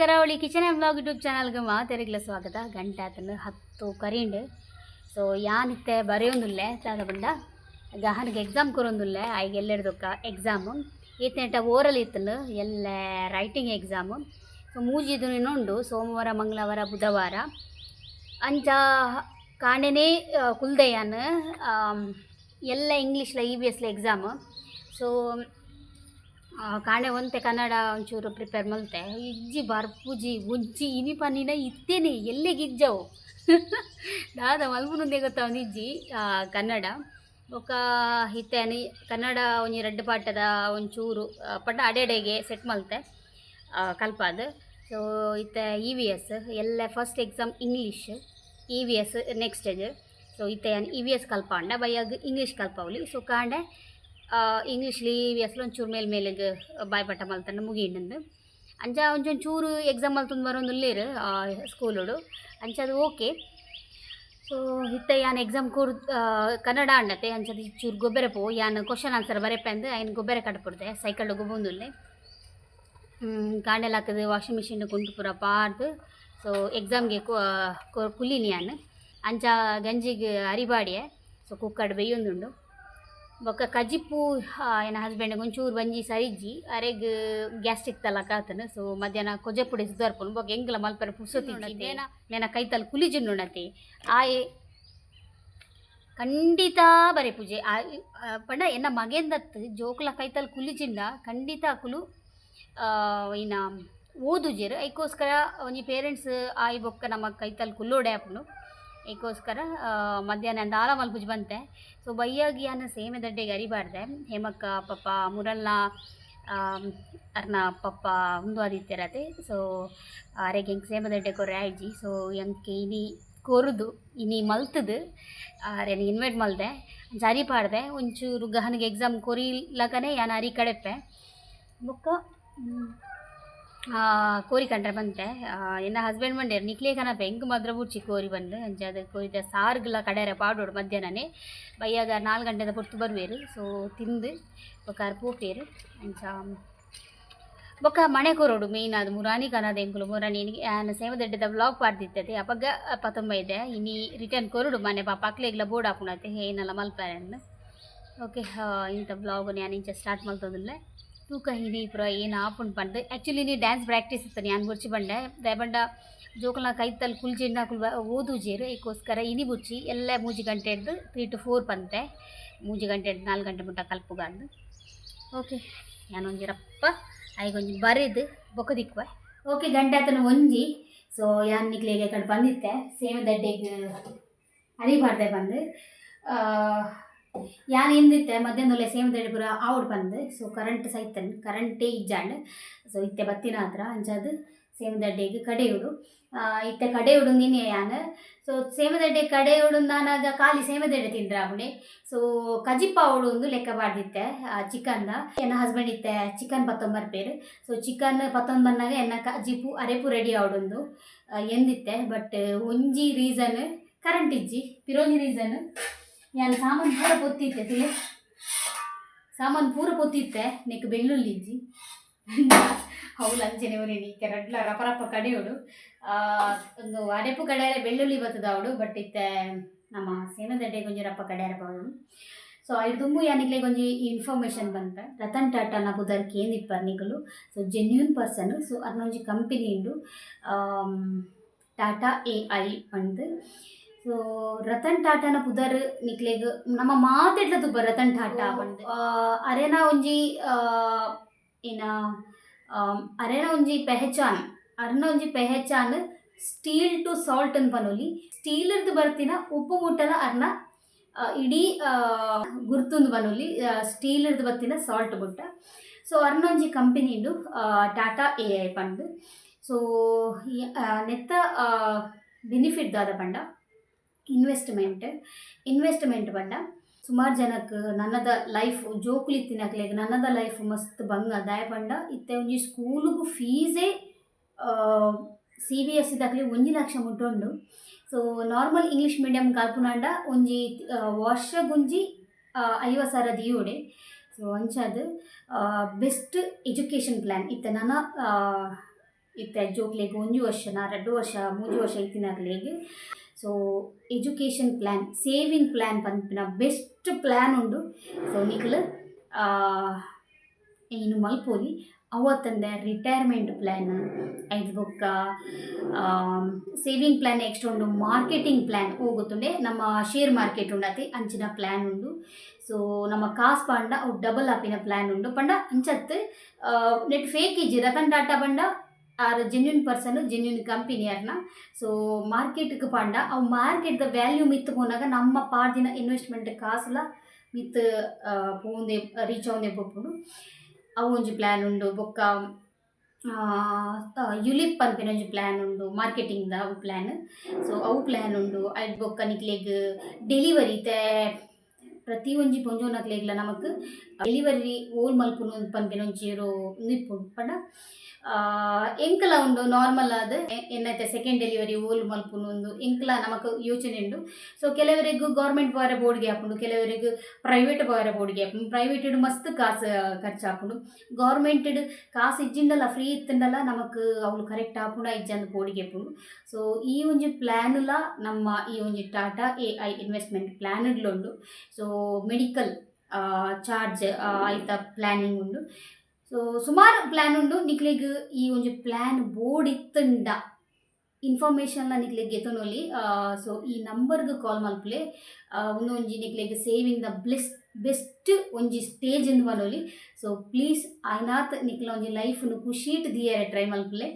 ಕರಾವಳಿ kitchen and blog YouTube ಚಾನಲ್ಗೆ ಮಾತೆರಿಗ್ಲ ಸ್ವಾಗತ. ಗಂಟೆ ಆತನ ಹತ್ತು ಕರೀಂಡ್. ಸೊ ಯಾನಿತ್ತೆ ಬರೆಯೊಂದುಲ್ಲೆ ದಾದ ಬಂಡ ಗಹನಿಗೆ ಎಕ್ಸಾಮ್ ಕೊರೊಂದುಲ್ಲೆ ಆಯ್ಗ ಎಲ್ಲೆಡ್ದೊಕ್ಕ ಎಕ್ಸಾಮು ಈತನೆಟ ಓರಲ್ ಇತ್ತನು ಎಲ್ಲ ರೈಟಿಂಗ್ ಎಕ್ಸಾಮು ಸೊ ಮೂಜಿದು ಉಂಡು, ಸೋಮವಾರ, ಮಂಗಳವಾರ, ಬುಧವಾರ. ಅಂಚ ಕಾಣೆನೇ ಕುಲ್ದೆಯಾನ್ ಎಲ್ಲ ಇಂಗ್ಲೀಷ್ಲ ಇ ಬಿ ಎಸ್ಲ ಎಕ್ಸಾಮ್ ಸೊ ಕಾಣೆ ಒಂತೆ, ಕನ್ನಡ ಒಂಚೂರು ಪ್ರಿಪೇರ್ ಮಲ್ತೆ. ಇಜ್ಜಿ ಬರ್ಪುಜಿ, ಉಜ್ಜಿ ಇನಿ ಪನ್ನಿನ ಇತ್ತೇನೆ, ಎಲ್ಲಿಗೆ ಇಜ್ಜವು? ದಾದ ಮಲ್ಪುನೊಂದೇ ಗೊತ್ತಾವ ಇಜ್ಜಿ ಕನ್ನಡ. ಬೊಕ ಹಿತ್ತೇನಿ, ಕನ್ನಡ ಒಂಜಿ ರೆಡ್ ಪಾಟದ ಒಂಚೂರು ಪಟ್ಟ ಅಡೆಡೆಗೆ ಸೆಟ್ ಮಲ್ತೆ ಕಲ್ಪಾದ ಕಲ್ಪಾದ್ ಸೊ ಇತ್ತೆ ಇ ವಿ ಎಸ್ ಎಲ್ಲ first exam English E V S next so ಇತ್ತೆ ಇ ವಿ ಎಸ್ ಕಲ್ಪಾಂಡ ಬೈಯಾಗ ಇಂಗ್ಲೀಷ್ ಕಲ್ಪವಲಿ. ಸೊ ಕಾಂಡೆ இங்கிலீஷ்லி எஸ்லொன் ಒಂಚೂರು ಮೇಲೆ ಮೇಲೆಗೆ ಬಾಯ್ ಬಟ ಮಲ್ತನ ಮುಗಿಂಡು ಅಂಚ ಒಂಚೊಂದು ಚೂರು ಎಕ್ಸಾಮ್ ಅಲ್ಲಿ ತುಂಬ ಬರೋಂದುಲ್ಲೇರು ಸ್ಕೂಲೋಡು ಅಂಚದು ಓಕೆ. ಸೊ ಇತ್ತ ಯಾನ್ ಎಕ್ಸಾಮ್ ಕೂರ್ ಕನ್ನಡ ಅಂಡತೆ ಅಂಚದು ಚೂರು ಗೊಬ್ಬರ ಪೋ, ಯಾನ್ ಕ್ವಶನ್ ಆನ್ಸರ್ ಬರೆಪೆ ಅಂದು ಆಯ್ನ ಗೊಬ್ಬರ ಕಟ್ಬಿಡ್ತೆ ಸೈಕಲ್ ಗೊಬ್ಬೊಂದುಲ್ಲೆ ಗಾಂಡೆಲ್ಲ ಹಾಕದು ವಾಷಿಂಗ್ ಮಿಷಿನ್ ಕುಂಟು ಪೂರ ಪಾಡ್ದು. ಸೊ ಎಕ್ಸಾಮ್ಗೆ ಕುಲಿನಿ ಯಾನು. ಅಂಚ ಗಂಜಿಗೆ ಅರಿಬಾಡಿಯೆ. ಸೊ ಕುಕ್ಕಡ್ ಬೇಯೊಂದುಂಡು. ಬೊಕ್ಕ ಕಜಿಪ್ಪು ಏನ ಹಸ್ಬೆಂಡ್ಗೆ ಒಂಚೂರು ಬಂಜಿ ಸರಿಜ್ಜಿ ಅರೆಗ್ ಗ್ಯಾಸ್ಟ್ರಿಕ್ ತಲ ಕಾತನ ಸೊ ಮಧ್ಯಾಹ್ನ ಕೊಜೆ ಪುಡಿ ಸುಧಾರ್ಪುನು. ಬೊಕ್ಕ ಎಂಗ್ಲ ಮಲ್ಪರ ನೇನ ನೆನ ಕೈತಲ್ ಕುಲಿಜುಂಡುಣತೆ ಆಯೆ ಖಂಡಿತ ಬರೆ ಪೂಜೆ. ಪಂಡ ಎನ್ನ ಮಗೆಂದತ್ ಜೋಕ್ಲ ಕೈತಲ್ ಕುಲಿಜಿಂಡ ಖಂಡಿತ ಕುಲು ಇನ್ನ ಓದುಜೆರ್. ಐಕೋಸ್ಕರ ಒಂಜಿ ಪೇರೆಂಟ್ಸ್ ಆಯ್ ಬೊಕ್ಕ ನಮ್ಮ ಕೈತಲ್ ಕುಲ್ಲೋಡೆ ಆಪುಂಡು ಆ, ಮಧ್ಯಾಹ್ನ ದಾಲ ಮಲ್ಪುಜ್ ಬಂತೆ. ಸೊ ಬೈಯಾಗಿ ಯಾನ ಸೇಮೆ ದಡ್ಡೆಗೆ ಅರಿಬಾರ್ದೆ ಹೇಮಕ್ಕ ಪಪ್ಪ ಮುರಲ್ನ ಅರ್ನ ಪಪ್ಪ ಉಂದು ಆದಿತ್ಯರತೆ ಸೊ ಅರೆಗೆ ಹೆಂಗೆ ಸೇಮೆ ದಡ್ಡೆ ಕೊರ್ರೆ ಆಯ್ಜಿ. ಸೊ ಹೆಂಗೆ ಇನಿ ಕೊರುದು ಇನಿ ಮಲ್ತದು. ಅರೆನ ಇನ್ವೈಟ್ ಮಲ್ದೆ. ಜಾರಿ ಪಾಡ್ದೆ. ಒಂಚೂರು ಗಹನಿಗೆ ಎಕ್ಸಾಮ್ ಕೊರಿಲಕನೆ ಯಾನ ಅರಿ ಕಡೆಪೆ ಬೊಕ್ಕ ಕೋರಿ ಕಂಡ್ರೆ ಆ, ಎನ್ನ ಹಸ್ಬೆಂಡ್ ಮಂಡ್ಯರ್ ನಿಕ್ಲೆ ಕನಪ ಹೆಂಗ್ ಮದ್ರ ಬುಡ್ಚಿ ಕೋರಿ ಬಂದು ಅಂಚ ಅದು ಕೋರಿದ ಸಾರ್ಗ್ಲ ಕಡೆಯರ ಪಾಡೋಡು ಮಧ್ಯಾಹ್ನನೇ. ಬೈಯಾಗ ನಾಲ್ಕು ಗಂಟೆದ ಪೊರ್ತು ಬರ್ವೇರು ಸೊ ತಿಂದು ಬೊಕ್ಕ ಪೋಪೇರು ಅಂಚ ಬೊಕ್ಕ ಮನೆ ಕೋರೋಡು ಮೇಯ್ನ್ ಅದು ಮುರಾನಿ ಕನದ ಎಂಕುಲು ಮುರಾನಿ ಆನ ಸೇವದಡ್ಡದ ಬ್ಲಾಗ್ ಪಾಡ್ದಿತ್ತತೆ. ಅಪಗ ಪತ್ತೊಂಬೈದೆ ಇನಿ ರಿಟರ್ನ್ ಕೊರುಡು ಮನೆ ಪಾಪ ಅಕ್ಲೆಗ್ಲ ಬೋರ್ಡ್ ಹಾಕೊಂಡತೆ ಏನಲ್ಲ ಮಲ್ಪಾರನ್ನು ಓಕೆ ಇಂಥ ಬ್ಲಾಗ್ ನಾನು ಇಂಚ ಸ್ಟಾರ್ಟ್ ತೂಕ ಹಿನಿ ಪುರ ಏನು ಆಪುಂಡು ಪಂಡು. ಆ್ಯಕ್ಚುಲಿ ನೀ ಡ್ಯಾನ್ಸ್ ಪ್ರಾಕ್ಟೀಸ್ ಇತ್ತು ನಾನು ಬುರ್ಚಿ ಬಂಡೆ ದಯಬಂಡ ಜೋಕಲ್ನ ಕೈತಲ್ಲಿ ಕುಲ್ಜಿಂಡ ಕುಲ್ ಓದು ಜೇರು. ಏಕೋಸ್ಕರ ಇನಿ ಬುರ್ಚಿ ಎಲ್ಲ ಮೂಜಿ ಗಂಟೆ ಹಿಡ್ದು ತ್ರೀ ಟು ಫೋರ್ ಪಂತೆ. ಮೂಜಿ ಗಂಟೆ ಹಿಡ್ದು ನಾಲ್ಕು ಗಂಟೆ ಮುಟ್ಟ ಕಲ್ಪುಗಂದು ಓಕೆ ಯಾನೊಂಜಿರಪ್ಪ ಐಗೊಂಜಿ ಬರೆದು ಬೊಕ್ಕದಿಕ್ವೆ ಓಕೆ ಗಂಟೆ ಆತನ ಒಂಜಿ. ಸೊ ಯಾನ್ ನಿಕ್ಲೆಗೆ ಕಡೆ ಬಂದಿತ್ತೆ? ಸೇವೆ ದಡ್ಡೆಗೆ ಅರಿಬಾರ್ದೆ ಬಂದು. ಯಾನ್ ಹಿಂದಿತ್ತೆ ಮಧ್ಯಾಹ್ನದಲ್ಲೇ ಸೇಮ್ ದಡ್ಡೆ ಪೂರ ಆವಡ್ ಬಂದು. ಸೊ ಕರೆಂಟ್ ಸೈತನ್ ಕರೆಂಟೇ ಇಜ್ಜಾಂಡ್ ಸೊ ಇತ್ತೆ ಬತ್ತಿನ ಹತ್ರ ಸೇವೆ ಕಡೆ ಕಡೆಯುಡು ಇತ್ತೆ ಕಡೆಯುಡು ನಿನ್ನೆ ಯಾನ್. ಸೊ ಸೇಮದಡ್ಡೆ ದಡ್ಡೆ ಕಡೆಯುಡು ನಾನಾಗ ಖಾಲಿ ಸೇಮದಡ್ಡೆ ದಡ್ಡೆ ತಿಂಡ್ರೆ ಅವಡೆ ಸೊ ಕಜಿಪ್ಪ ಅವಳು ಒಂದು ಲೆಕ್ಕ ಬಾಡ್ದಿತ್ತೆ ಚಿಕನ್ನ ಎನ್ನ ಹಸ್ಬೆಂಡ್ ಇತ್ತೆ, ಚಿಕನ್ ಪತ್ತೊಂಬರ್ ಪೇರು. ಸೊ ಚಿಕನ್ ಪತ್ತೊಂದು ಬಂದಾಗ ಎನ್ನ ಕಜಿಪು ಅರೆಪು ರೆಡಿ ಆವಡೊಂದು ಎಂದಿತ್ತೆ ಬಟ್ ಒಂಜಿ ರೀಸನ್ ಕರೆಂಟ್ ಇಜ್ಜಿ, ಪಿರೋನಿ ರೀಸನ್ ನಾನು ಸಾಮಾನು ಪೂರ ಪೊತ್ತಿತ್ತೆ ತಿಳಿ. ಸಾಮಾನು ಪೂರ ಪೊತ್ತಿತ್ತೆ. ನೆಕ್ ಇಜ್ಜಿ ಹೌಲ್ ಅಂಚನೆ ನೀ ಕೆರಡ್ಲ ರಪ ಕಡೆಯೋಡು. ಒಂದು ಅರೆಪು ಕಡೆಯರೆ ಬೆಳ್ಳುಳ್ಳಿ ಬರ್ತದ ಅವಳು ಬಟ್ ಇತ್ತೆ ನಮ್ಮ ಸೇನದಡ್ಡೆ ಕೊಂಚ ರಪ್ಪ ಕಡೆಯರ ಸೊ ಐದು ತುಂಬು ಯಾನಿಗ್ಲೇ ಗೊಂಜಿ ಇನ್ಫಾರ್ಮೇಷನ್ ಬಂತ. ರತನ್ ಟಾಟಾ ನ ಬುದರ್ ಕೇಂದಿಪ್ಪರ್ ನಿಗಲು. ಸೊ ಜೆನ್ಯೂನ್ ಪರ್ಸನ್ ಸೊ ಅದನ್ನೊಂಜಿ ಕಂಪನಿ ಉಂಡು ಟಾಟಾ ಎ ಐ ಪಂದ್ ಸೊ ರತನ್ ಟಾಟಾನ ಪುದರ್ ನಿಕ್ಲೆಗ್ ನಮ್ಮ ಮಾತೆಡ್ಲ துப்ப ರತನ್ ಟಾಟಾ ಬಂದು. ಅರೆನ ಒಂಜಿ ಏನ ಅರೆನ ಒಂಜಿ ಪೆಹಚಾನ್ ಅರ್ನ ಒಂಜಿ ಪೆಹಚಾನ್ ಸ್ಟೀಲ್ ಟು ಸಾಲ್ಟ್ ಅನ್ ಪನೊಲಿ. ಸ್ಟೀಲರ್ದು ಬರ್ತಿನ ಉಪ್ಪು ಮುಟ್ಟನ ಅರ್ನ ಇಡೀ ಗುರ್ತುಂದು ಬನೊಲಿ ಸ್ಟೀಲರ್ದು ಬರ್ತಿನ ಸಾಲ್ಟ್ ಮುಟ್ಟ ಸೊ ಅರ್ನೊಂಜಿ ಇಂದು ಟಾಟಾ ಎ ಐ ಪಂಡ್ ಸೊ ನೆತ್ತ ಬೆನಿಫಿಟ್ ದಾದ ಪಂಡ. ಇನ್ವೆಸ್ಟ್ಮೆಂಟ್ ಇನ್ವೆಸ್ಟ್ಮೆಂಟ್ ಬಂಡ. ಸುಮಾರು ಜನಕ್ಕೆ ನನ್ನದ ಲೈಫ್ ಜೋಕುಲಿ ತಿನ್ನಕ್ಲೇಗ ನನ್ನದ ಲೈಫ್ ಮಸ್ತ್ ಬಂಗ ದಾಯ ಪಂಡ. ಇತ್ತೆ ಒಂಜಿ ಸ್ಕೂಲಿಗೂ ಫೀಸೇ ಸಿ ಬಿ ಎಸ್ ಇದಾಗಲಿ ಒಂಜಿ ಲಕ್ಷ ಮುಟ್ಟೊಂಡು. ಸೊ, ನಾರ್ಮಲ್ ಇಂಗ್ಲೀಷ್ ಮೀಡಿಯಂ ಕಲ್ಪನಾಂಡ ಒಂಜಿ ವರ್ಷ ಗುಂಜಿ ಐವತ್ತು ಸಾವಿರ ದಿಯೋಡೆ. ಸೊ, ಅಂಚದು ಬೆಸ್ಟ್ ಎಜುಕೇಷನ್ ಪ್ಲ್ಯಾನ್ ಇತ್ತೆ ನನ್ನ ಇತ್ತೆ ಜೋಕ್ಲೆಗ್ ಒಂಜಿ ವರ್ಷನ ಎರಡು ವರ್ಷ, ಮೂಜಿ ವರ್ಷ ಇತ್ತಿನಾಗ್ಲೆಗ್ so education plan saving plan ಪನ್ಪಿನ ಬೆಸ್ಟ್ ಪ್ಲ್ಯಾನ್ ಉಂಡು ಸೊ ನಿಕ್ಲು ಇನ್ನು ಮಲ್ಪೋಲಿ ಅವತ್ತಂದೆ ರಿಟೈರ್ಮೆಂಟ್ ಪ್ಲ್ಯಾನ್ ಐದು ಬೊಕ್ಕ ಸೇವಿಂಗ್ ಪ್ಲ್ಯಾನ್ ನೆಕ್ಸ್ಟ್ ಉಂಡು ಮಾರ್ಕೆಟಿಂಗ್ ಪ್ಲ್ಯಾನ್ ಹೋಗುತ್ತುಂಡೆ ನಮ್ಮ ಶೇರ್ ಮಾರ್ಕೆಟ್ ಉಂಡತಿ ಅಂಚಿನ ಪ್ಲ್ಯಾನ್ ಉಂಡು ಸೊ ನಮ್ಮ ಕಾಸ್ ಪಂಡ ಡಬಲ್ ಆಪಿನ ಪ್ಲ್ಯಾನ್ ಉಂಡು ಪಂಡ ಅಂಚತ್ ನೆಟ್ ಫೇಕ್ ಇಜ್ಜಿ ರತನ್ ಡಾಟಾ ಪಂಡ ಆರ್ ಜೆನ್ಯೂನ್ ಪರ್ಸನ್ ಜೆನ್ಯೂನ್ ಕಂಪನಿಯರ್ನ ಸೊ ಮಾರ್ಕೆಟ್ಗೆ ಪಂಡ, ಅವು ಮಾರ್ಕೆಟ್ದ ವ್ಯಾಲ್ಯೂ ಮಿತ್ತು ಪೋನಾಗ ನಮ್ಮ ಪಾಡ್ದಿನ ಇನ್ವೆಸ್ಟ್ಮೆಂಟ್ ಕಾಸುಲ ಮಿತ್ ಪೋಂದೆ ರೀಚ್ ಆವಂದೆ ಪೊಪ್ಪುಂಡು ಅವು ಒಂಜಿ ಪ್ಲ್ಯಾನ್ ಉಂಡು, ಬೊಕ್ಕ ಯುಲಿಪ್ ಪನ್ಪಿನ ಒಂಜಿ ಪ್ಲ್ಯಾನ್ ಉಂಡು ಮಾರ್ಕೆಟಿಂಗ್ದ ಅವು ಪ್ಲ್ಯಾನ್ ಸೊ ಅವು ಪ್ಲ್ಯಾನ್ ಉಂಡು ಐಟ್ ಬೊಕ್ಕ ನಿಕ್ಲೆಗ್ ಡೆಲಿವರಿ ತೆ, ಪ್ರತಿ ಒಂಜಿ ಪೊಂಜೋನಕ್ಲೆಗ್ಲ ನಮಕ್ ಡೆಲಿವರಿ ಓಲ್ ಮಲ್ಪುನು ಪನ್ಪಿನ ಇರೋ ನಿಪ್ಪುಂಡು ಪಂಡ. ಎಂಕಲ ಉಂಡು ನಾರ್ಮಲ್ ಆದ್ ಎನ್ನೈತೆ ಸೆಕೆಂಡ್ ಡೆಲಿವರಿ ಓಲ್ ಮಲ್ಪುನು ಒಂದು ಎಂಕಲ ನಮಕ್ ಯೋಚನೆ ಉಂಡು ಸೊ ಕೆಲವರಿಗೂ ಗೌರ್ಮೆಂಟ್ ಬಾರ ಬೋರ್ಡ್ಗೆ ಹಾಕೊಂಡು, ಕೆಲವರಿಗೂ ಪ್ರೈವೇಟ್ ಬಾರ ಬೋರ್ಡ್ಗೆ ಹಾಕೊಂಡು. ಪ್ರೈವೇಟ್ ಮಸ್ತ್ ಕಾಸು ಖರ್ಚು ಹಾಕೊಂಡು ಗೌರ್ಮೆಂಟ್ ಕಾಸು ಇಜ್ಜಿಂಡಲ್ಲ ಫ್ರೀ ಇತ್ತಂಡಲ್ಲ ನಮಕ್ ಅವ್ಲು ಕರೆಕ್ಟ್ ಹಾಪುಂಡ ಇಜ್ಜಂದು ಬೋರ್ಡ್ಗೆ ಹಾಕೊಂಡು. ಸೊ ಈ ಒಂಜಿ ಲ ನಮ್ಮ ಈ ಒಂಜಿ ಟಾಟಾ ಎ ಐ ಇನ್ವೆಸ್ಟ್ಮೆಂಟ್ ಪ್ಲ್ಯಾನ್ಡ್ಲುಂಡು ಸೊ ಮೆಡಿಕಲ್ ಚಾರ್ಜ್ ಐತ ಪ್ಲಾನಿಂಗ್ ಉಂಡು. ಸೊ ಸುಮಾರು ಪ್ಲ್ಯಾನ್ ಉಂಡು ನಿಕ್ಲೆಗ್ ಈ ಒಂಜಿ ಪ್ಲ್ಯಾನ್ ಬೋರ್ಡ್ ಇತ್ತಂಡ. ಇನ್ಫಾರ್ಮೇಷನ್ನ ನಿಕ್ಲೆಗ್ ಗೆತೊನೊಲಿ ಸೊ ಈ ನಂಬರ್ಗ್ ಕಾಲ್ ಮಲ್ಪಲೆ ಉಂದೊಂಜಿ ನಿಕ್ಲೆಗ್ ದ ಬ್ಲೆಸ್ ಬೆಸ್ಟ್ ಒಂಜಿ ಸ್ಟೇಜ್ ಇಂದ ಬನೊಲಿ ಸೊ ಪ್ಲೀಸ್ ಐನಾತ್ ನಿಕ್ಲ ಒಂಜಿ ಲೈಫ್ನು ಖುಷೀಟ್ ದಿಯರೆ ಟ್ರೈ ಮಲ್ಪಲೆ.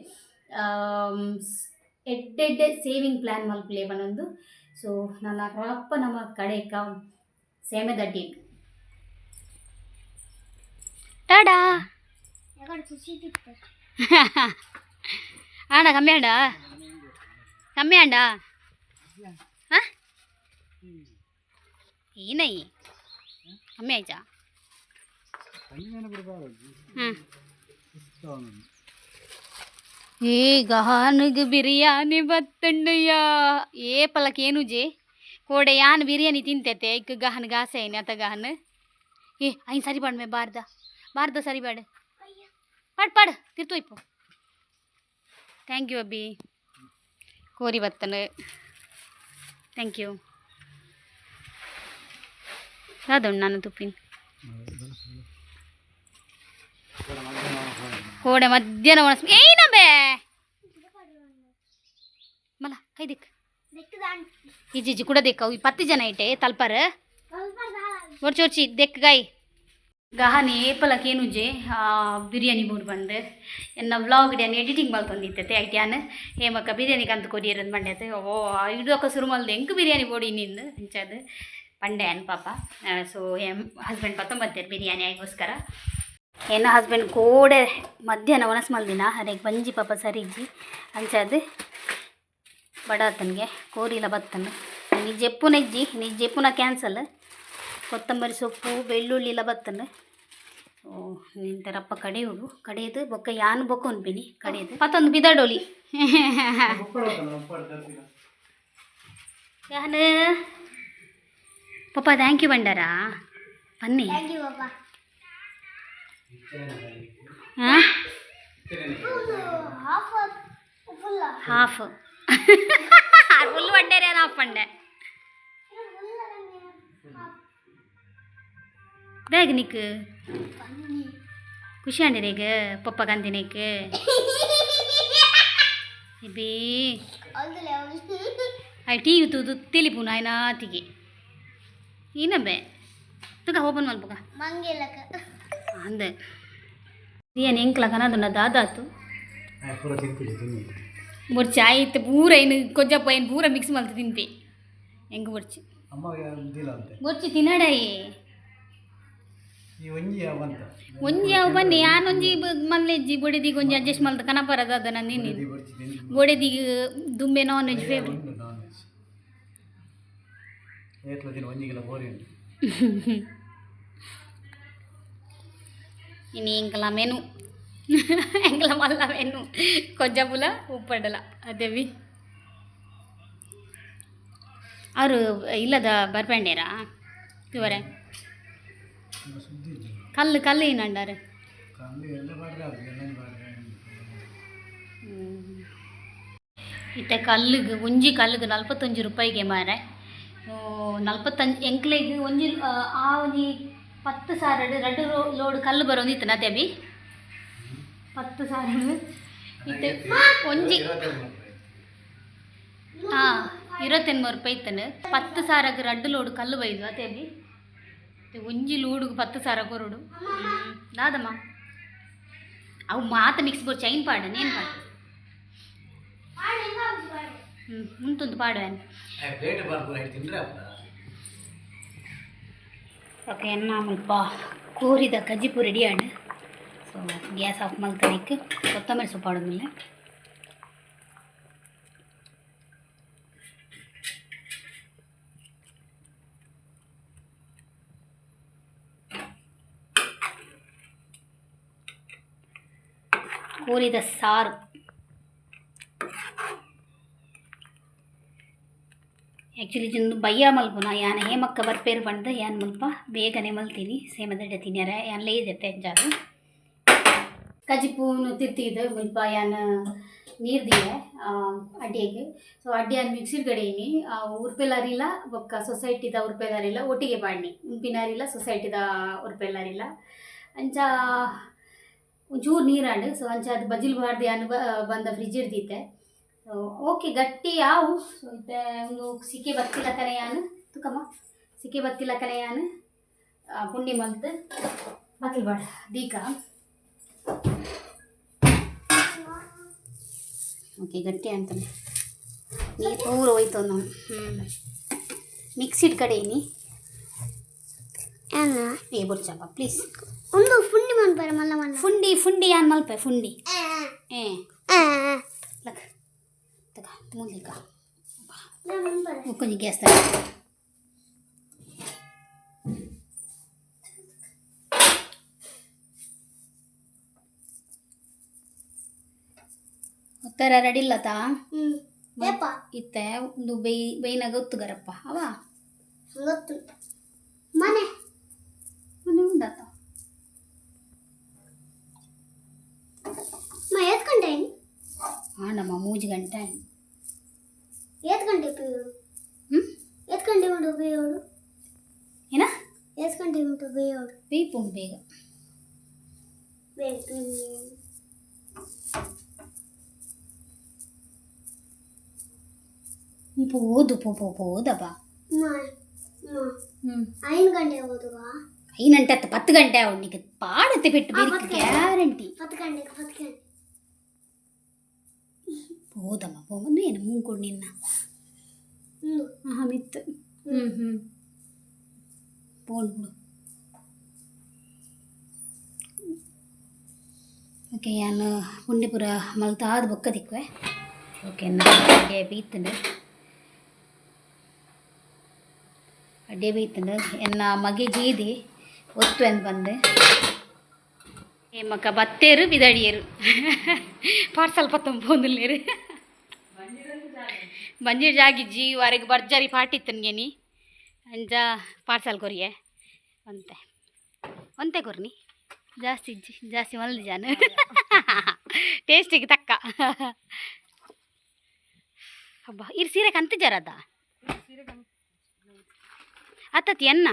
ಎಡ್ಡೆಡ್ಡೆ ಸೇವಿಂಗ್ ಪ್ಲ್ಯಾನ್ ಮಲ್ಪಲೆ ಬನೊಂದು ಸೊ ನನ್ನ ರಪ್ಪ ನಮ್ಮ ಕಡೆಕ ಸೇಮೆ ದಡ್ಡಿ ಟಾಡಾ! ആണോ കമ്മിയാണ്ടാ കമ്മിയാണ്ടാ ഈനൈ കമ്മിയായിച്ചാ ಏ ಗಹಾನಗ ಬಿರಿಯಾನಿ ಬತ್ತಂಡಯ್ಯ ಏ ಪಲಕ್ ಏನು ಜೇ ಕೋಡೆ ಯಾನ್ ಬಿರಿಯಾನಿ ತಿಂತೈತೆ ಈಗ ಗಹನ್ ಗಾಸೆ ಏನ ಆತ ಗಹನ್ ಏ ಐನ್ ಸರಿ ಬಾಡ್ಮೆ ಬಾರ್ದ ಬಾರ್ದ ಸರಿ ಬಾಡು ಪಾಡ್ ಪಾಡ್ ತಿರ್ತು ಇಪ್ಪು ಥ್ಯಾಂಕ್ ಯು ಅಬ್ಬಿ ಕೋರಿ ಬತ್ತನು ಥ್ಯಾಂಕ್ ಯು ಯಾವ್ದುಂಡು ನಾನು ತುಪ್ಪಿನ ಕೋಡೆ ಮಧ್ಯಾಹ್ನ ಒಣಸ್ ಏನಬೇ ಮಲ ಕೈ ದಿಕ್ ಇಜ್ಜಿ ಇಜ್ಜಿ ಕೂಡ ದಿಕ್ಕ ಈ ಪತ್ತು ಜನ ಇಟ್ಟೆ ತಲ್ಪರ್ ಒರ್ಚಿ ಒರ್ಚಿ ದೆಕ್ ಗಾಯ್ ಗಹನಿ ಜೆ ಬಿರಿಯಾನಿ ಬೋರ್ಡ್ ಬಂದು. ಎನ್ನ ವ್ಲಾಗ್ ಡ್ಯಾನ್ ಎಡಿಟಿಂಗ್ ಮಲ್ತೊಂದಿತ್ತೈತೆ ಐಟ್ಯಾನ್ ಹೇಮಕ್ಕ ಬಿರಿಯಾನಿ ಕಂತು ಕೊಡಿಯರದು ಮಂಡ್ಯತೆ ಓ ಇಡೋಕ ಶುರು ಮಲ್ದೆ ಎಂಕ್ ಬಿರಿಯಾನಿ ಬೋಡಿ ನಿಂದು? ಅಂಚದು ಪಂಡೆ ಅನ್ ಪಾಪ. ಸೊ ಎಂ ಹಸ್ಬೆಂಡ್ ಪತ್ತೊಂಬತ್ತೇರು ಬಿರಿಯಾನಿ ಆಗೋಸ್ಕರ. ಏನ ಹಸ್ಬೆಂಡ್ ಕೋಡೆ ಮಧ್ಯಾಹ್ನ ಒಣಸ್ ಮಲ್ದಿನ ಅರೆಗೆ ಬಂಜಿ ಪಾಪ ಸರಿಜ್ಜಿ. ಅಂಚದು ಬಡ ಕೋರಿಲ್ಲ ಕೋರಿಲ ಬತ್ತನು. ನೀ ಜೆಪ್ಪುನ ಇಜ್ಜಿ ನೀ ಜೆಪ್ಪುನ ಕ್ಯಾನ್ಸಲ್ ಕೊತ್ತಂಬರಿ ಸೊಪ್ಪು ಬೆಳ್ಳುಳ್ಳಿ ಎಲ್ಲ ನಿಂತರಪ್ಪ ಕಡೆಯುಡು ಕಡೆಯದು ಬೊಕ್ಕ ಯಾನು ಬೊಕ್ಕ ಉನ್ಪಿನಿ ಕಡೆಯದು. ಮತ್ತೊಂದು ಬಿದಾಡೋಲಿ ಯಾನು ಪಪ್ಪ ಥ್ಯಾಂಕ್ ಯು ಬಂಡಾರಾ ಬನ್ನಿ. ಹಾಂ ಹಾಫ್ ಫುಲ್ ಪಂಡೇರೆ ಹಾಫ್ ಪಂಡೆ ಬೇಗ ನಿಕ್ ಖುಷಿ ಅಂಡಿರೇಗ ಪಪ್ಪ ಗಂದಿನೇಕ್ ಬಿ ಐ ಟೀ ತೂದು ತಿಳಿಪು ನಾಯನ ತಿಗೆ ಏನಬ್ಬೆ ತುಗ ಓಪನ್ ಮಲ್ಪುಗ ಅಂದೆ ಏನು ಎಂಕ್ಲ ಅದನ್ನ ದಾದಾತು ಬೊರ್ಚಿ ಆಯ್ತು ಪೂರ ಏನು ಕೊಜ್ಜಪ್ಪ ಏನು ಪೂರ ಮಿಕ್ಸ್ ಮಾಡ್ತು ತಿನ್ಪಿ ಹೆಂಗ ಅಂತೆ ಬೊರ್ಚಿ ತಿನ್ನಡಾಯಿ ಒಂಜಿ ಅವಂತ ಒಂಜಿ ಅವು ಬನ್ನಿ ಯಾನೊಂಜಿ ಮಲ್ಲೆಜ್ಜಿ ಗೋಡೆದಿಗೆ ಒಂಜಿ ಅಡ್ಜಸ್ಟ್ ಮಲ್ತು ಕನಪರದ ಅದ ನಾನು ಇದು ನೀನು ಬರ್ಚಿ ತಿನ್ನಿ ಗೋಡೆದಿಗೆ ದುಂಬೆ ನಾನ್ ವೆಜ್ ಫೇವ್ರೆಟ್ ಉಂಟು ನಾನ್ ವೆಜ್ ಏತ್ಲ ದಿನ ಒಂಜಿಗೆಲ್ಲ ಗೋರಿ ಉಂಟು. ಇನ್ನು ಎಂಕಲ ಮೆನು. ಎಂಕಲ ಮಲ್ಲ ಮೆನು. ಕೊಜ್ಜಪುಲ ಉಪ್ಪಡಲ ಅದೇವಿ. ಅವರು ಇಲ್ಲದ ಬರ್ಪಂಡೇರಾ? ಇವರೇ ಕಲ್ಲು ಕಲ್ಲು ಹ್ಞೂ ಇತ್ತೆ ಕಲ್ಲಿಗೆ ಒಂಜಿ ಕಲ್ಲಿಗೆ ನಲ್ವತ್ತೊಂಜಿ ರೂಪಾಯಿಗೆ ಮಾರೆ. ನಲ್ವತ್ತಂಜು ಎಂಕ್ಲೆಗೆ ಒಂಜಿ ಆ, ಒಂಜಿ ಪತ್ತು ಸಾವಿರ ಎರಡು ರೋ- ಲೋಡ್ ಕಲ್ಲು ಬರೋಂದಿತ್ತು ನಾ ತೆಬಿ? ಪತ್ತು ಸಾವಿರ ಇತ್ತೆ ಒಂಜಿ ಹಾಂ ಇರವತ್ತೆನ್ಮೂರು ರೂಪಾಯಿ ಇತ್ತನು? ಪತ್ತು ಸಾವಿರಕ್ಕೆ ರಡ್ಡು ಲೋಡ್ ಕಲ್ಲು ಬೈದು ಅದೇ ಬಿ ಮತ್ತೆ ಒಂಜಿ ಲೋಡುಗೆ ಪತ್ತು ಸಾವಿರ ಕೊರಡು ದಾದಮ್ಮ ಅವು ಮಾತ ಮಿಕ್ಸ್ ಬೋರ್ ಚೈನ್ ಪಾಡ ನೇನು ಪಾಡ ಹ್ಞೂ ಮುಂತೊಂದು ಪಾಡುವೇನು ಪ್ಲೇಟ್ ಬರ್ಬೋದು ತಿಂದ್ರೆ ಓಕೆ ಎನ್ನ ಮುಲ್ಪ ಕೋರಿದ ಕಜ್ಜಿಪು ರೆಡಿ ಆಡು ಸೊ ಗ್ಯಾಸ್ ಆಫ್ ಮಲ್ತನಿಕ್ಕೆ ಕೊತ್ತಂಬರಿ ಸೊಪ್ಪು ಕೋರಿದ ಸಾರು. ಆ್ಯಕ್ಚುಲಿ ಜೊಂದು ಬಯ್ಯ ಮಲ್ಪುನ ಯಾನ ಹೇಮಕ್ಕ ಬರ್ಪೇರು ಬಂದ, ಯಾನ್ ಮಲ್ಪ? ಬೇಗನೆ ಮಲ್ತೀನಿ. ಸೇಮದಡ್ಡೆ ತಿನ್ಯಾರ ಯಾನ್ ಇದೆ ಅಂಜಾರು ಕಜಿಪೂನು ತಿರ್ತಿದ್ದು ಮುಲ್ಪ ಯಾನ್ ನೀರು ದಿಯೆ ಅಡ್ಡಿಗೆ. ಸೊ ಅಡ್ಡಿ ಯಾನ್ ಮಿಕ್ಸಿಡ್ ಕಡೆಯಿನಿ ಉರ್ಪೆಲ್ಲಾರಿಲ್ಲ ಬೊಕ್ಕ ಸೊಸೈಟಿದ ಉರ್ಪೆಲ್ಲಾರಿಲ್ಲ ಒಟ್ಟಿಗೆ ಬಾಡ್ನಿ ಉಂಪಿನಾರಿಲ್ಲ, ಸೊಸೈಟಿದ ಉರ್ಪೆಲ್ಲಾರಿಲ್ಲ ಅಂಚ ಒಂಚೂರು ನೀರಾಂಡು, ಸೊ ಅಂಚ ಅದು ಬಜಿಲ್ ಬಾರ್ದು ಬಂದ ಫ್ರಿಜ್ ಇರ್ದಿತ್ತೆ. ಸೊ ಓಕೆ ಗಟ್ಟಿ ಯಾವು? ಒಂದು ಸಿಕ್ಕೆ ಬತ್ತಿಲ್ಲ ಕನೆ ಯಾನು ತುಕಮ್ಮ? ಸಿಕ್ಕೆ ಬತ್ತಿಲ್ಲ ಕನೆ ಯಾನು ಪುಣ್ಯ ಪುಂಡಿ ಮಲ್ತು ಬತ್ತಲ್ ಬಾಡ ದೀಕ. ಓಕೆ ಗಟ್ಟಿ ಅಂತಾನೆ ನೀರು ಪೂರ ಹೋಯ್ತು ನಾವು ಹ್ಞೂ ಮಿಕ್ಸಿಡ್ ಕಡೆ ಇನಿ ಏ ಬುರ್ಚಪ್ಪ ಪ್ಲೀಸ್ ಒಂದು ಫುಂಡಿ ಮಾಡ್ಬಾರ ಮಲ್ಲ ಮಲ್ಲ ಫುಂಡಿ ಫುಂಡಿ ಯಾನ್ ಮಲ್ಪೆ ಫುಂಡಿ ಏ ಲಕ್ ತಗ ಮೂಲಿಕ ಕೊಂಚ ಗ್ಯಾಸ್ ತಗ ಉತ್ತರ ರೆಡಿ ಇಲ್ಲತಾ ಹ್ಮ್ ಏಪ ಇತ್ತೆ ಒಂದು ಬೈ ಬೈನಾಗ ಒತ್ತುಗರಪ್ಪ ಅವ ಗೊತ್ತು ಆಂಡಮ್ಮ ಮೂಜಿ ಗಂಟೆ ಎತ್ ಗಂಟೆ ಉಪಯೋಗ ಹ್ಞೂ ಎತ್ ಗಂಟೆ ಉಂಟು ಉಪಯೋಗ ಏನ ಎತ್ ಗಂಟೆ ಉಂಟು ಉಪಯೋಗ ಬೇಯ್ಪು ಉಂಟು ಬೇಗ ಬೇಕು ಇಂಪು ಓದು ಪೋ ಪೋ ಪೋ ಓದಪ್ಪ ಮ ಮ ಹ್ಞೂ ಐದು ಗಂಟೆ ಓದುವ ಐನಂಟೆ ಏನು ಮುಂಕೊಡು ನಿನ್ನ? ಹ್ಮ್ ಹಾಂ ಮಿತ್ತು. ಹ್ಞೂ ಹ್ಞೂ ಫೋನ್ ಬಿಡು ಓಕೆ ನಾನು ಪುಂಡಿಪುರ ಮಲ್ತಾದ ಬೊಕ್ಕ ದಿಕ್ವೆ ಓಕೆ ಅಡ್ಡೆ ಬೀತಂಡು. ಅಡ್ಡೆ ಬೀತಂಡು. ಎನ್ನ ಮಗೆ ಜೀದಿ ಒತ್ತು ಎಂದು ಬಂದೆ. ಏ ಮಕ್ಕ ಬತ್ತೇರು ಬಿದಡಿಯರು. ಪಾರ್ಸಲ್ ಪತ್ತಂ ಜಾಗಿಜ್ಜಿ ವಾರಿಗೆ ಭರ್ಜರಿ ಪಾರ್ಟಿ ನೀ. ಅಂಜ ಪಾರ್ಸಲ್ ಕೊರಿಯೆ? ಒಂತೆ. ಒಂತೆ ಕೊರ್ನಿ. ಜಾಸ್ತಿ ಇಜ್ಜಿ ಜಾಸ್ತಿ ಮಲ್ದಿ ಜಾನು. ಟೇಸ್ಟಿಗೆ ತಕ್ಕ. ಹಬ್ಬ ಇರ್ ಸೀರೆ ಕಂತ ಜರದ? ಅತ್ತತಿ ಎನ್ನ?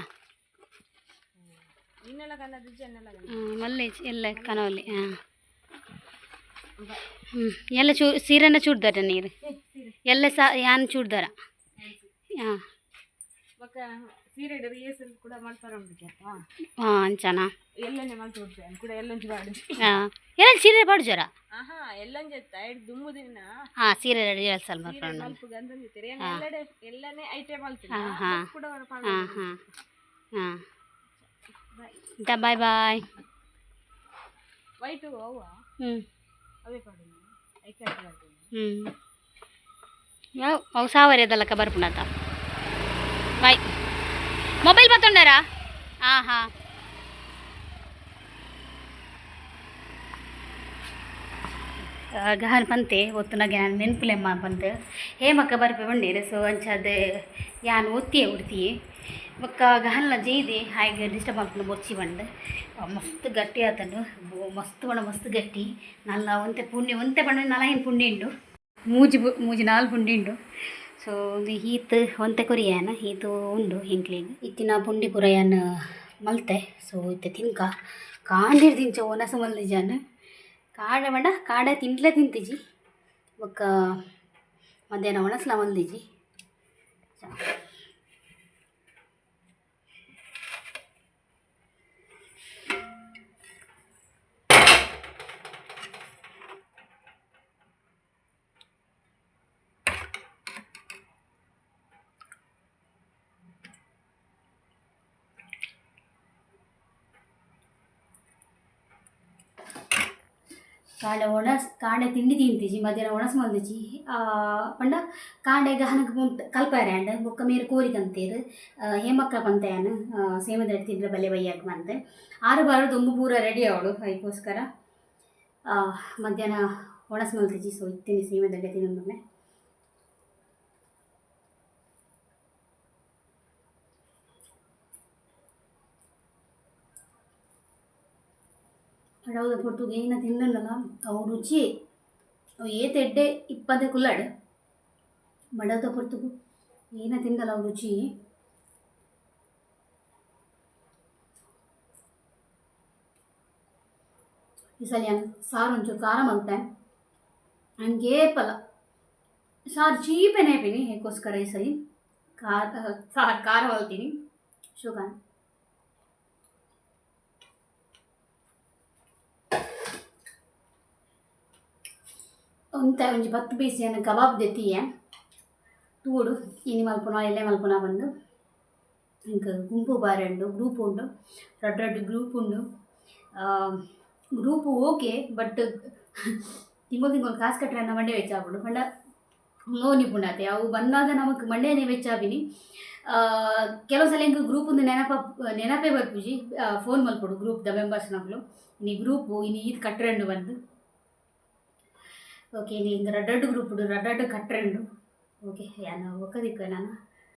ಮಲ್ಲಿ ಮಲ್ಲೆ ಎಲ್ಲ ಕನವಲ್ಲಿ ಹಾಂ. ಹ್ಞೂ ಎಲ್ಲ ಚೂ ಸೀರೆನ ಚೂಡ್ದಾರ ನೀರು ಎಲ್ಲ ಸಹ ಯಾನ್ ಚೂಡ್ದಾರ. ಹಾಂ. ಬೊಕ್ಕ ಸೀರೆ ರಿಹರ್ಸಲ್ ಕೂಡ ಮಾಡ್ತಾರ ಹಾಂ ಹಾಂ ಅಂಚನಾ. ಎಲ್ಲನೆ ಮಾಡ್ತು ಕೂಡ ಎಲ್ಲಂಚು ಬಾಡು ಹಾಂ. ಎಲ್ಲ ಸೀರೆ ಬಾಡ್ಜರ ಆಹಾ ಎಲ್ಲಂಜ ಐಡ್ ದುಮ್ಮುದಿನ ಹಾಂ ಸೀರೆ ರಿಹರ್ಸಲ್ ಮಾಡ್ಕೊಂಡು ಮಲ್ಪುಗ ಅಂತಂದಿತ್ತೀರಿ ಹಾ. ಎಲ್ಲಡೆ ಎಲ್ಲನೇ ಐಟಮ್ ಮಲ್ತೀನಿ ಹಾಂ. ಕೂಡ ಹಾಂ ಹಾಂ. ಹಾಂ. ಬಾಯ್ ಬಾಯ್. ವೈಟು ಅವ ಹ್ಞೂ ಅವೇ ಪಾಡು ಐಕೆ ಮಾಡ್ತೀನಿ ಹ್ಞೂ ಯಾವ ಅವು ಬರ್ಪುಣತ ಬಾಯ್ ಮೊಬೈಲ್ ಬತ್ತೊಂಡಾರಾ ಹಾಂ ಹಾಂ. ಗಹನ್ ಪಂತೆ ಒತ್ತುನಗೆ ನಾನು ನೆನ್ಪುಲೆಮ್ಮ ಪಂತೆ ಹೇಮಕ್ಕ ಬರ್ಪೆ ಬಂಡೇರೆ, ಸೊ ಅಂಚದ ಯಾನ್ ಒತ್ತಿಯೇ ಉಡ್ತಿಯೇ? ಬೊಕ್ಕ ಗಹನ್ಲ ಜೈದೆ, ಹಾಗೆ ಡಿಸ್ಟರ್ಬ್ ಆಗ್ತಾನೆ ಬೊಚ್ಚಿ ಬಂಡ ಮಸ್ತ್ ಗಟ್ಟಿ ಆತನು. ಮಸ್ತ್ ಬಣ್ಣ ಮಸ್ತ್ ಗಟ್ಟಿ. ನಲ್ಲ ಒಂತೆ ಪುಣ್ಯ, ಒಂತೆ ಬಣ್ಣ ನಲ ಏನು ಪುಣ್ಯ ಉಂಡು ಮೂಜಿ ಮೂಜಿ ನಾಲ್ ಪುಂಡಿ ಉಂಡು. ಸೊ ಒಂದು ಈತ್ ಒಂತೆ ಕೊರಿಯಾನ ಈತು ಉಂಡು ಹಿಂಕ್ಲಿಗೆ ಇತ್ತಿನ ಪುಂಡಿ ಪುರಯಾನ ಮಲ್ತೆ. ಸೊ ಇತ್ತೆ ತಿನ್ಕ. ಕಾಂಡಿರ್ ತಿಂಚ ಒನಸ ಮಲ್ದಿಜಾನ್ ಕಾಡ ಬೇಡ ಕಾಡ ತಿಂಡ್ಲೆ ತಿಂತಿಜಿ. ಬೊಕ್ಕ ಮಧ್ಯಾಹ್ನ ಒಣಸ್ಲ ಮಲ್ದಿಜಿ. ಕಾಂಡೆ ಒಣಸ್, ಕಾಂಡೆ ತಿಂಡಿ ತಿಂತಿಜಿ, ಮಧ್ಯಾಹ್ನ ಒಣಸ್ ಮಂದಿಜಿ ಪಂಡ ಕಾಂಡೆ ಗಹನಕ್ಕೆ ಮುಂಟ್ ಕಲ್ಪಾರೆ ಅಂಡ, ಬೊಕ್ಕ ಮೇರೆ ಕೋರಿ ಕಂತೇರು ಹೇಮಕ್ಕ ಪಂತೆಯನ್ನು ಸೇಮದ ತಿಂದ್ರೆ ಬಲೆ ಬೈಯಾಗ ಬಂತೆ. ಆರು ಬಾರ ದೊಂಬು ಪೂರ ರೆಡಿ ಅವಳು ಅದಕ್ಕೋಸ್ಕರ ಮಧ್ಯಾಹ್ನ ಒಣಸ್ ಮಲ್ತಿಜಿ ಸೊ ಇತ್ತೀನಿ, ಸೇಮದ ತಿನ್ನೊಮ್ಮೆ ಪಡವದ ಪೊರ್ತುಗೆ ಏನ ತಿನ್ನಲ್ಲ ಅವು ರುಚಿ, ಅವು ಏತ ಎಡ್ಡೆ ಇಪ್ಪದೆ ಕುಲ್ಲಾಡು ಬಡದ ಪೊರ್ತುಗು, ಏನ ತಿನ್ನಲ್ಲ ಅವು ರುಚಿ. ಈ ಸಲ ನಾನು ಸಾರು ಒಂಚೂರು ಖಾರ ಮಲ್ತೆ ನನಗೆ ಪಲ ಸಾರು ಚೀಪೆ ನೇಪಿನಿ ಅದಕ್ಕೋಸ್ಕರ ಈ ಸಲ ಖಾರ, ಸಾರು ಖಾರ ಮಲ್ತೀನಿ ಶುಗರ್ ಒಂತ ಒಂಜಿ ಪತ್ತು ಪೀಸ್ ಏನು ಕಬಾಬ್ ದೆತ್ತಿಯೆ ತೂಡು, ಇನಿ ಮಲ್ಪುನ ಎಲ್ಲೆ ಮಲ್ಪುನ ಬಂದು. ಇಂಕ ಗುಂಪು ಬಾರಿ ಉಂಡು, ಗ್ರೂಪ್ ಉಂಡು ದೊಡ್ಡ ದೊಡ್ಡ ಗ್ರೂಪ್ ಉಂಡು. ಗ್ರೂಪು ಓಕೆ, ಬಟ್ ತಿಂಗಳು ತಿಂಗಳು ಕಾಸು ಕಟ್ಟರೆ ನಮ್ಮ ಮಂಡೆ ವೆಚ್ಚಾಬಿಡು ಪಂಡ ನೋನಿ ಪುಣತೆ ಅವು ಬಂದಾಗ ನಮಗೆ ವೆಚ್ಚ ವೆಚ್ಚಾಬಿನಿ ಕೆಲವು ಸಲ ಹಿಂಗೆ ಗ್ರೂಪ್ ಒಂದು ನೆನಪ, ನೆನಪೇ ಬರ್ಪುಜಿ ಫೋನ್ ಮಲ್ಪಡು ಗ್ರೂಪ್ದ ಮೆಂಬರ್ಸ್ ನಗಳು ಇನಿ ಗ್ರೂಪು, ಇನಿ ಇದು ಕಟ್ರೆಂಡು ಬಂದು. ಓಕೆ ನೀ ಹಿಂಗೆ ರಡ್ಡಡ್ಡು ಗ್ರೂಪ್ ರಡ್ಡಡ್ಡು ಕಟ್ರೆಂಡು ಓಕೆ ಯಾನು ಒಕ್ಕದಿಕ್ಕ ನಾನು